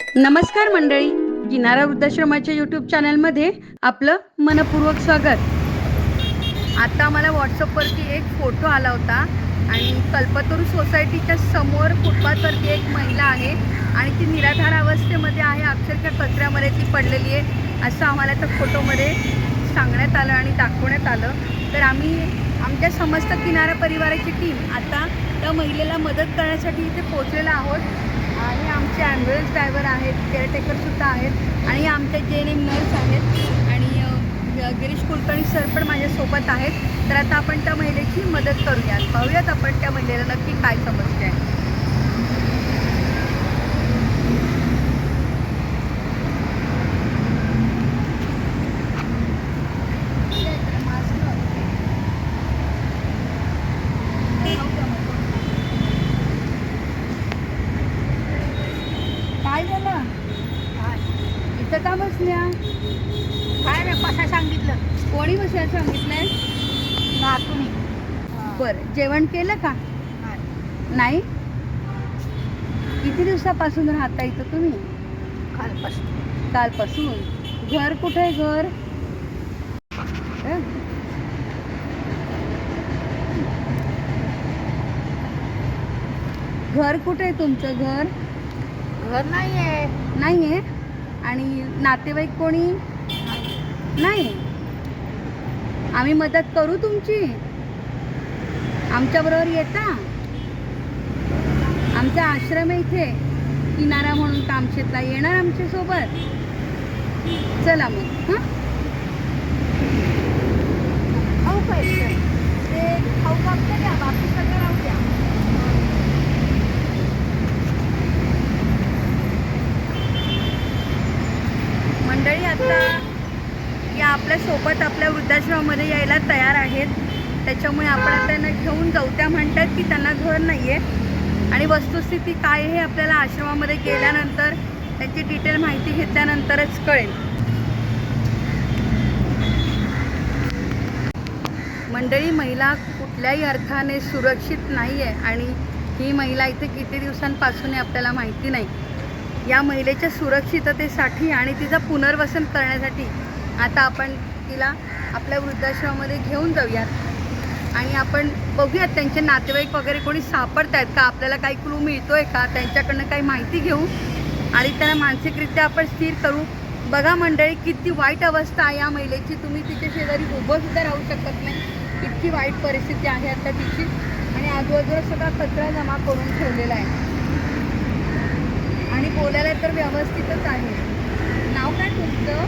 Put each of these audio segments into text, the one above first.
नमस्कार मंडळी. किनारा वृद्धाश्रमाच्या यूट्यूब चॅनलमध्ये आपलं मनपूर्वक स्वागत. आता मला व्हॉट्सअपवरती एक फोटो आला होता आणि कल्पतरू सोसायटीच्या समोर फुटपाथवरती एक महिला आहे आणि ती निराधार अवस्थेमध्ये आहे. अक्षरशः कचऱ्यामध्ये ती पडलेली आहे. असं आम्हाला त्या फोटोमध्ये सांगण्यात आलं आणि दाखवण्यात आलं. तर आम्ही आमच्या समस्त किनारा परिवाराची टीम आता त्या महिलेला मदत करण्यासाठी इथे पोचलेला आहोत. आणि आमचे ॲम्ब्युलन्स ड्रायव्हर आहेत केअरटेकरसुद्धा आहेत आणि आमच्या जे एन एम नर्स आहेत आणि गिरीश कुलकर्णी सर पण माझ्यासोबत आहेत. तर आता आपण त्या महिलेची मदत करूयात. पाहूयात आपण त्या महिलेला नक्की काय समजतो आहे काय झालं इथं का बसल्या? काय रे कसा सांगितलं? कोणी बसायला सांगितलंय? नातुनी बरं जेवण केलं का? नाही. किती दिवसापासून राहता इथं तुम्ही? कालपासून. कालपासून? घर कुठे आहे घर? हं? घर कुठे आहे तुमचं घर? घर नाही आहे नाही आहे आणि नातेवाईक कोणी? नाही. आम्ही मदत करू तुमची. आमच्याबरोबर येता. आमचा आश्रम आहे इथे. किनारा म्हणून कामशेतला येणार आमच्यासोबत चला मग हां? खाऊ पाहिजे. ते खाऊ का द्या बाकी सगळं राहू द्या मंडळी आता या आपल्यासोबत आपल्या वृद्धाश्रमामध्ये यायला तयार आहेत. त्याच्यामुळे आपण त्यांना घेऊन जाऊ. त्या म्हणतात की त्यांना घर नाही आहे आणि वस्तुस्थिती काय हे आपल्याला आश्रमामध्ये गेल्यानंतर त्याची डिटेल माहिती घेतल्यानंतरच कळेल. मंडळी महिला कुठल्याही अर्थाने सुरक्षित नाही आहे आणि ही महिला इथे किती दिवसांपासून आहे आपल्याला माहिती नाही. या महिलेच्या सुरक्षिततेसाठी आणि तिचं पुनर्वसन करण्यासाठी आता आपण तिला आपल्या वृद्धाश्रमामध्ये घेऊन जाऊयात. आणि आपण बघूयात त्यांचे नातेवाईक वगैरे कोणी सापडत आहेत का? आपल्याला काही क्लू आहे का? त्यांच्याकडनं काही माहिती घेऊ आणि त्यांना मानसिकरित्या आपण स्थिर करू. बघा मंडळी किती वाईट अवस्था आहे या महिलेची. तुम्ही तिच्या शेजारी उभं सुद्धा राहू शकत नाही. इतकी वाईट परिस्थिती आहे आता तिची. आणि आजूबाजूला सगळा कचरा जमा करून ठेवलेला आहे. आणि बोलायला तर व्यवस्थितच आहे. नाव काय तुमचं?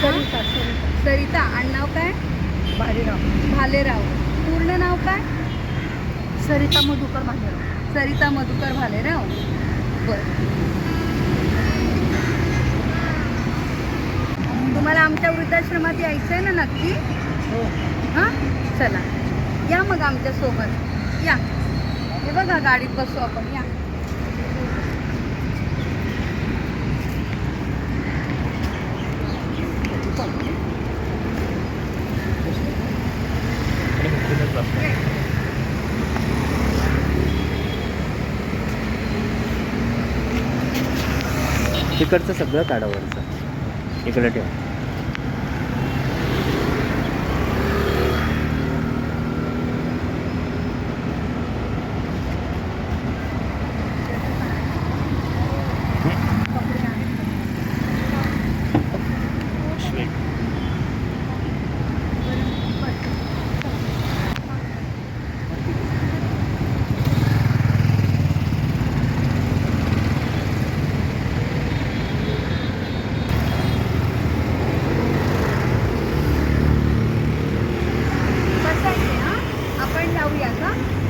सरिता सरिता. सरिता. आणि नाव काय? भालेराव. भालेराव. पूर्ण नाव काय? सरिता मधुकर भालेराव. सरिता मधुकर भालेराव. बरं. तुम्हाला आमच्या वृद्धाश्रमात यायचं आहे ना नक्की? हो. हां? चला. या मग आमच्यासोबत या. हे बघा गाडीत बसू आपण. या. तिकडचं सगळं काढावं इकडं ठेवा. 올라오기 위해서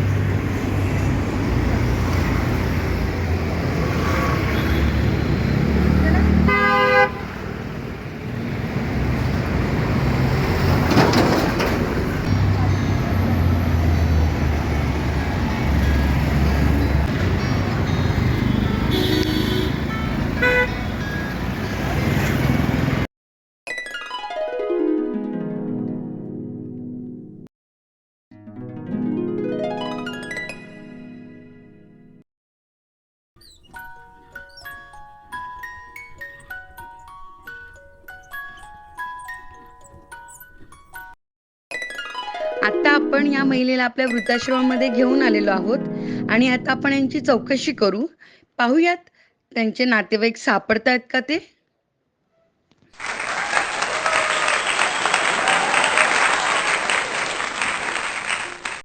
आता आपण या महिलेला आपल्या वृद्धाश्रमामध्ये घेऊन आलेलो आहोत आणि आता आपण यांची चौकशी करू. पाहूयात त्यांचे नातेवाईक सापडतायत का ते?